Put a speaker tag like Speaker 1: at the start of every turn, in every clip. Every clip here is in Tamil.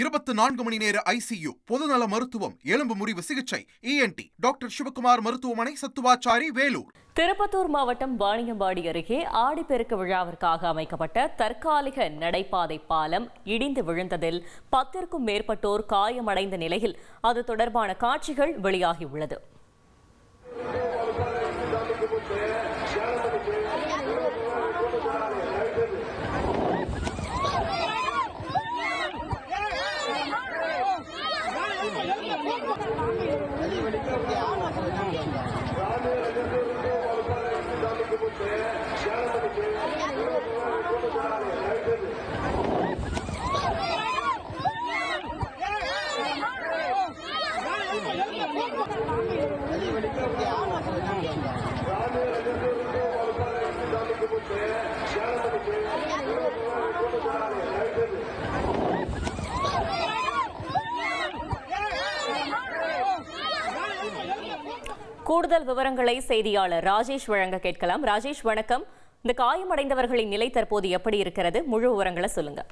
Speaker 1: இருபத்தி நான்கு மணி நேர ஐசியு பொதுநல மருத்துவம் எலும்பு முறிவு சிகிச்சை இஎன்டி டாக்டர் சிவகுமார் மருத்துவமனை சத்துவாச்சாரி வேலூர்.
Speaker 2: திருப்பத்தூர் மாவட்டம் வாணியம்பாடி அருகே ஆடிப்பெருக்க விழாவிற்காக அமைக்கப்பட்ட தற்காலிக நடைபாதை பாலம் இடிந்து விழுந்ததில் பத்திற்கும் மேற்பட்டோர் காயமடைந்த நிலையில் அது தொடர்பான காட்சிகள் வெளியாகியுள்ளது. கூடுதல் விவரங்களை செய்தியாளர் ராஜேஷ் வழங்க கேட்கலாம். ராஜேஷ் வணக்கம். இந்த காயமடைந்தவர்களின் நிலை தற்போது எப்படி இருக்கிறது? முழு விவரங்களை சொல்லுங்க.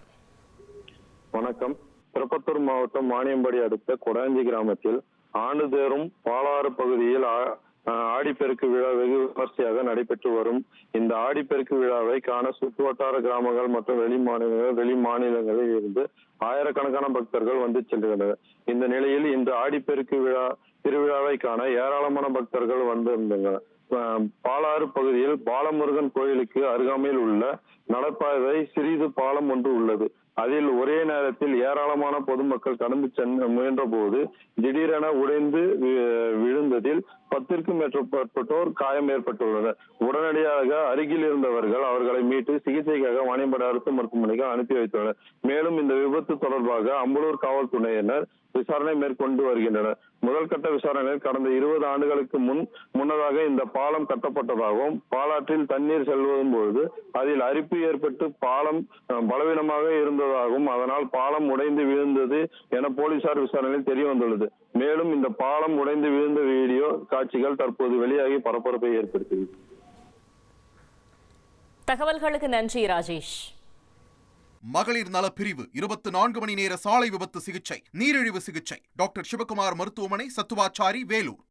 Speaker 3: வணக்கம். திருப்பத்தூர் மாவட்டம் மானியம்படி அடுத்த கொடாஞ்சி கிராமத்தில் ஆண்டுதோறும் பாலாறு பகுதியில் ஆஹ் ஆடிப்பெருக்கு விழா வெகு விமர்சையாக நடைபெற்று வரும். இந்த ஆடிப்பெருக்கு விழாவை காண சுற்றுவட்டார கிராமங்கள் மற்றும் வெளி மாநிலங்கள் வெளி மாநிலங்களில் இருந்து ஆயிரக்கணக்கான பக்தர்கள் வந்து செல்கின்றனர். இந்த நிலையில் இந்த ஆடிப்பெருக்கு விழா திருவிழாவை காண ஏராளமான பக்தர்கள் வந்திருந்தனர். பாலாறு பகுதியில் பாலமுருகன் கோயிலுக்கு அருகாமையில் உள்ள நடப்பாதை சிறிது பாலம் ஒன்று உள்ளது. அதில் ஒரே நேரத்தில் ஏராளமான பொதுமக்கள் கடந்து சென்ற முயன்ற போது திடீரென உடைந்து விழுந்ததில் பத்திற்கும் மேற்பட்டோர் காயம் ஏற்பட்டுள்ளனர். உடனடியாக அருகில் இருந்தவர்கள் அவர்களை மீட்டு சிகிச்சைக்காக வாணியம்பாடி அரசு மருத்துவமனைக்கு அனுப்பி வைத்துள்ளனர் மேலும் இந்த விபத்து தொடர்பாக அம்பலூர் காவல்துறையினர் விசாரணை மேற்கொண்டு வருகின்றனர். முதல் கட்ட விசாரணையில் கடந்த இருபது ஆண்டுகளுக்கு முன் முன்னதாக இந்த பாலம் கட்டப்பட்டதாகவும் பாலாற்றில் தண்ணீர் செல்வதும் பொழுது அதில் அரிப்பு ஏற்பட்டு பாலம் பலவீனமாக இருந்ததாகவும் அதனால் பாலம் உடைந்து விழுந்தது என போலீசார் விசாரணையில் தெரிய வந்துள்ளது மேலும் இந்த பாலம் உடைந்து விழுந்த வீடியோ காட்சிகள் தற்போது வெளியாகி பரபரப்பை ஏற்படுத்தியது
Speaker 2: தகவல்களுக்கு நன்றி ராஜேஷ்.
Speaker 1: மகளிர் நல பிரிவு இருபத்தி நான்கு மணி நேர சாலை விபத்து சிகிச்சை நீரிழிவு சிகிச்சை. டாக்டர் சிவகுமார் மருத்துவமனை சத்துவாச்சாரி வேலூர்.